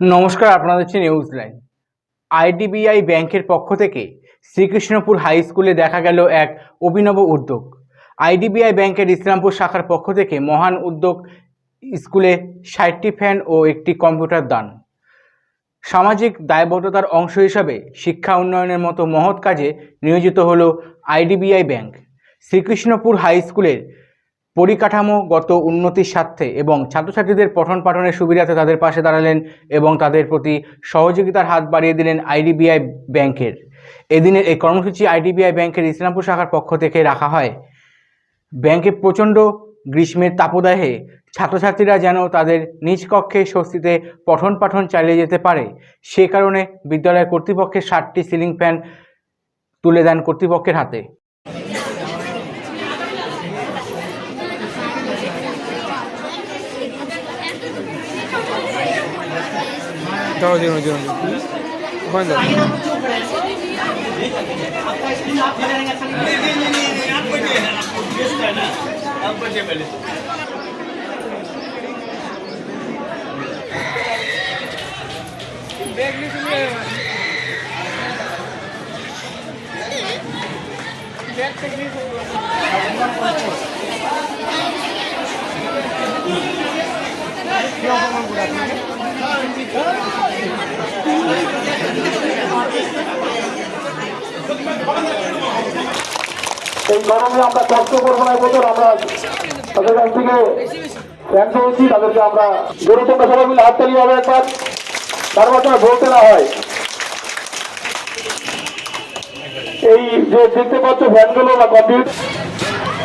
নমস্কার আপনাদের হচ্ছে নিউজ লাইন আইডিবিআই ব্যাংকের পক্ষ থেকে শ্রীকৃষ্ণপুর হাই স্কুলে দেখা গেল এক অভিনব উদ্যোগ। আইডিবিআই ব্যাংকের ইসলামপুর শাখার পক্ষ থেকে মহান উদ্যোগ স্কুলে ষাটটি ফ্যান ও একটি কম্পিউটার দান। সামাজিক দায়বদ্ধতার অংশ হিসাবে শিক্ষা উন্নয়নের মতো মহৎ কাজে নিয়োজিত হলো আইডিবিআই ব্যাংক। শ্রীকৃষ্ণপুর হাই স্কুলের পরিকাঠামোগত উন্নতির স্বার্থে এবং ছাত্রছাত্রীদের পঠন পাঠনের সুবিধাতে তাদের পাশে দাঁড়ালেন এবং তাদের প্রতি সহযোগিতার হাত বাড়িয়ে দিলেন আইডিবিআই ব্যাংকের। এদিনের এই কর্মসূচি আইডিবিআই ব্যাংকের ইসলামপুর শাখার পক্ষ থেকে রাখা হয়। ব্যাংকে প্রচণ্ড গ্রীষ্মের তাপদাহে ছাত্রছাত্রীরা যেন তাদের নিজ কক্ষে স্বস্তিতে পঠন পাঠন চালিয়ে যেতে পারে, সে কারণে বিদ্যালয় কর্তৃপক্ষের ষাটটি সিলিং ফ্যান তুলে দেন কর্তৃপক্ষের হাতে। দাঁড়াও দিন দিন ওখানে যাও এই গরমে আমরা কষ্ট করব না বছর আমরা তাদের কাছ থেকে ফ্যান পেয়েছি, তাদেরকে আমরা গুরুত্বপূর্ণ সবাই মিলে হাততালি হবে একবার। তার মাধ্যমে বলতে না হয়। এই যে দেখতে পাচ্ছ ফ্যানগুলো বা কম্পিউটার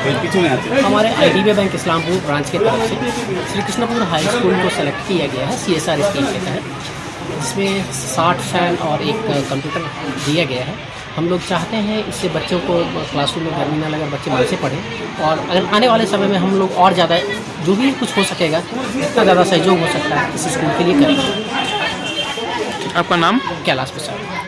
हमारे I D bank Islampur branch के तरफ़ से श्री कृष्णपुर हाई स्कूल को सेलेक्ट किया गया है सी एस आर स्कीम के तहत जिसमें साठ फ़ैन और एक कंप्यूटर दिया गया है। हम लोग चाहते हैं इससे बच्चों को क्लासरूम में गर्मी ना लगे बच्चे मन से पढ़ें। और अगर आने वाले समय में हम लोग और ज़्यादा जो भी कुछ हो सकेगा इतना ज़्यादा सहयोग हो सकता है इस स्कूल के लिए करेंगे। आपका नाम? कैलाश प्रसाद।